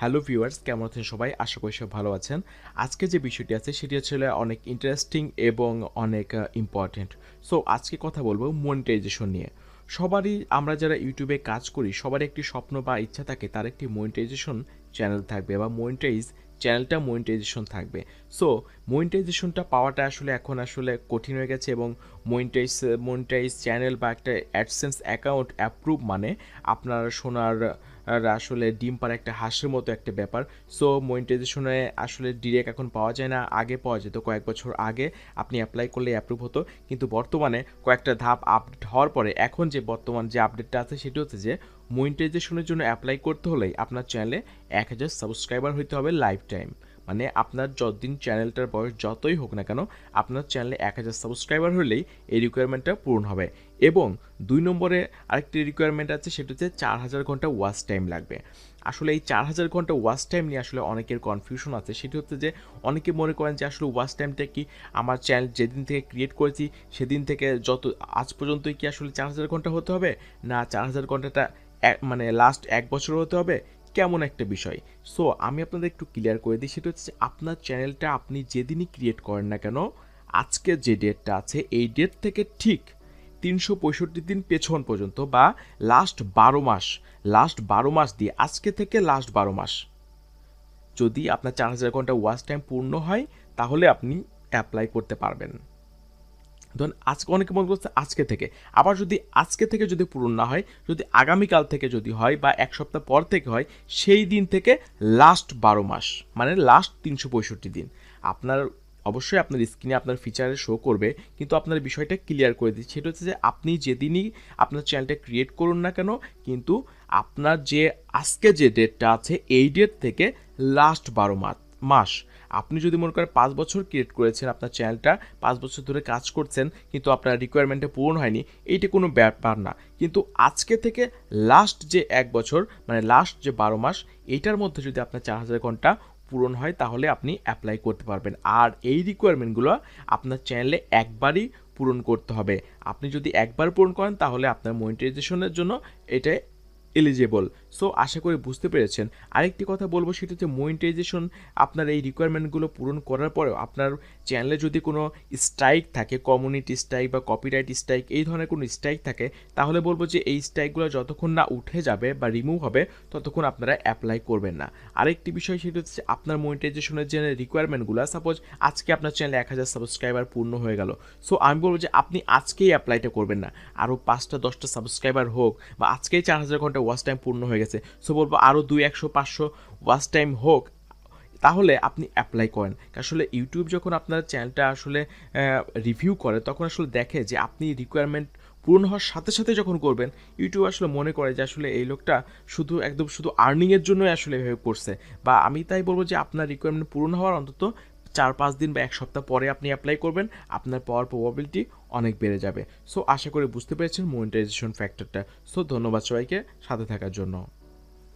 Hello viewers, কেমন আছেন সবাই? আশা করি সব ভালো আছেন। আজকে যে বিষয়টি আছে, সেটি হচ্ছে অনেক ইন্টারেস্টিং এবং অনেক ইম্পর্ট্যান্ট সো আজকে কথা বলব মনিটাইজেশন নিয়ে। সবারই, আমরা যারা ইউটিউবে কাজ করি, সবারই একটি স্বপ্ন বা ইচ্ছা থাকে, তার একটি মনিটাইজেশন চ্যানেল থাকবে বা মনিটাইজ চ্যানেলটা মনিটাইজেশন থাকবে। সো মনিটাইজেশনটা পাওয়াটা আসলে এখন আসলে কঠিন হয়ে গেছে এবং মনিটাইজ মনিটাইজ চ্যানেল বা একটা অ্যাডসেন্স অ্যাকাউন্ট অ্যাপ্রুভ মানে আপনার সোনার আসলে ডিম পাড়া একটা হাসির মতো একটা ব্যাপার। সো মনিটাইজেশনে আসলে ডিরেক্ট এখন পাওয়া যায় না, আগে পাওয়া যেত। কয়েক বছর আগে আপনি অ্যাপ্লাই করলে অ্যাপ্রুভ হতো। কিন্তু বর্তমানে কয়েকটা ধাপ আপডেট হওয়ার পরে এখন যে বর্তমান যে আপডেটটা আছে সেটি হচ্ছে যে মনিটাইজেশনের জন্য অ্যাপ্লাই করতে হলেই আপনার চ্যানেলে এক হাজার সাবস্ক্রাইবার হইতে হবে লাইফ টাইম মানে আপনার যতদিন চ্যানেলটার বয়স যতই হোক না কেন, আপনার চ্যানেলে এক হাজার সাবস্ক্রাইবার হলেই এই রিকোয়ারমেন্টটা পূরণ হবে। এবং দুই নম্বরে আরেকটি রিকোয়ারমেন্ট আছে, সেটা হচ্ছে চার হাজার ঘণ্টা ওয়াচ টাইম লাগবে। আসলে এই চার হাজার ঘণ্টা ওয়াচ টাইম নিয়ে আসলে অনেকের কনফিউশন আছে। সেটি হচ্ছে যে, অনেকে মনে করেন যে, আসলে ওয়াচ টাইমটা কি আমার চ্যানেল যেদিন থেকে ক্রিয়েট করেছি, সেদিন থেকে যত, আজ পর্যন্তই কি আসলে চার হাজার ঘণ্টা হতে হবে? না, চার হাজার ঘন্টাটা মানে লাস্ট এক বছর হতে হবে? কেমন একটা বিষয়? সো আমি আপনাদের একটু ক্লিয়ার করে দিই, সেটা হচ্ছে আপনার চ্যানেলটা আপনি যেদিনই ক্রিয়েট করেন না কেন, আজকে যে ডেটটা আছে, এই ডেট থেকে ঠিক তিনশো পঁয়ষট্টি দিন পেছন পর্যন্ত বা লাস্ট বারো মাস লাস্ট বারো মাস দিয়ে, আজকে থেকে লাস্ট বারো মাস। যদি আপনার চার হাজার ঘণ্টা ওয়াচ টাইম পূর্ণ হয়, তাহলে আপনি অ্যাপ্লাই করতে পারবেন। ধরুন, আজকে অনেকে মনে করছে আজকে থেকে। আবার যদি আজকে থেকে যদি পূরণ না হয়, যদি আগামীকাল থেকে যদি হয় বা এক সপ্তাহ পর থেকে হয়, সেই দিন থেকে লাস্ট বারো মাস মানে লাস্ট তিনশো পঁয়ষট্টি দিন। আপনার, অবশ্যই আপনার স্ক্রিনে আপনার ফিচারে শো করবে, কিন্তু আপনার বিষয়টা ক্লিয়ার করে দিচ্ছি। সেটা হচ্ছে যে আপনি যেদিনই আপনার চ্যানেলটা ক্রিয়েট করুন না কেন, কিন্তু আপনার যে আজকে যে ডেটটা আছে, এই ডেট থেকে লাস্ট বারো মাস মাস আপনি যদি মনে করেন পাঁচ বছর ক্রিয়েট করেছেন আপনার চ্যানেলটা পাঁচ বছর ধরে কাজ করছেন, কিন্তু আপনার রিকোয়ারমেন্টে পূরণ হয়নি, এইটা কোনো ব্যাপার না। কিন্তু আজকে থেকে লাস্ট যে এক বছর মানে লাস্ট যে বারো মাস, এইটার মধ্যে যদি আপনার চার হাজার ঘণ্টা পূরণ হয়, তাহলে আপনি অ্যাপ্লাই করতে পারবেন। আর এই রিকোয়ারমেন্টগুলো আপনার চ্যানেলে একবারই পূরণ করতে হবে। আপনি যদি একবার পূরণ করেন, তাহলে আপনার মনিটাইজেশনের জন্য এটা এলিজেবল সো আশা করি বুঝতে পেরেছেন। আরেকটি কথা বলব সেটা হচ্ছে মনিটাইজেশন আপনার এই রিকোয়ারমেন্টগুলো পূরণ করার পরেও আপনার চ্যানেলে যদি কোনো স্ট্রাইক থাকে কমিউনিটি স্ট্রাইক বা কপিরাইট স্ট্রাইক এই ধরনের কোনো স্ট্রাইক থাকে, তাহলে বলব যে এই স্ট্রাইকগুলো যতক্ষণ না উঠে যাবে বা রিমুভ হবে, ততক্ষণ আপনারা অ্যাপ্লাই করবেন না। আরেকটি বিষয় সেটা হচ্ছে আপনার মনিটাইজেশনের যে রিকোয়ারমেন্টগুলো সাপোজ আজকে আপনার চ্যানেলে এক হাজার সাবস্ক্রাইবার পূর্ণ হয়ে গেল। সো আমি বলব যে আপনি আজকেই অ্যাপ্লাইটা করবেন না। আরও পাঁচটা, দশটা সাবস্ক্রাইবার হোক বা আজকেই চার হাজার ঘণ্টা ওয়াচ টাইম পূর্ণ হয়ে গেছে। সো বলব আরও দুই, একশো, পাঁচশো ওয়াচ টাইম হোক, তাহলে আপনি অ্যাপ্লাই করেন। আসলে ইউটিউব যখন আপনার চ্যানেলটা আসলে রিভিউ করে, তখন আসলে দেখে যে আপনি রিকোয়ারমেন্ট পূরণ হওয়ার সাথে সাথে যখন করবেন ইউটিউব আসলে মনে করে যে আসলে এই লোকটা শুধু একদম শুধু আর্নিংয়ের জন্যই আসলে এভাবে করছে। বা আমি তাই বলব যে আপনার রিকোয়ারমেন্ট পূরণ হওয়ার অন্তত চার পাঁচ দিন বা এক সপ্তাহ পরে আপনি অ্যাপ্লাই করবেন, আপনার পাওয়ার প্রবাবিলিটি অনেক বেড়ে যাবে। সো আশা করি বুঝতে পেরেছেন মনিটাইজেশন ফ্যাক্টরটা সো ধন্যবাদ সবাইকে, সাথে থাকার জন্য।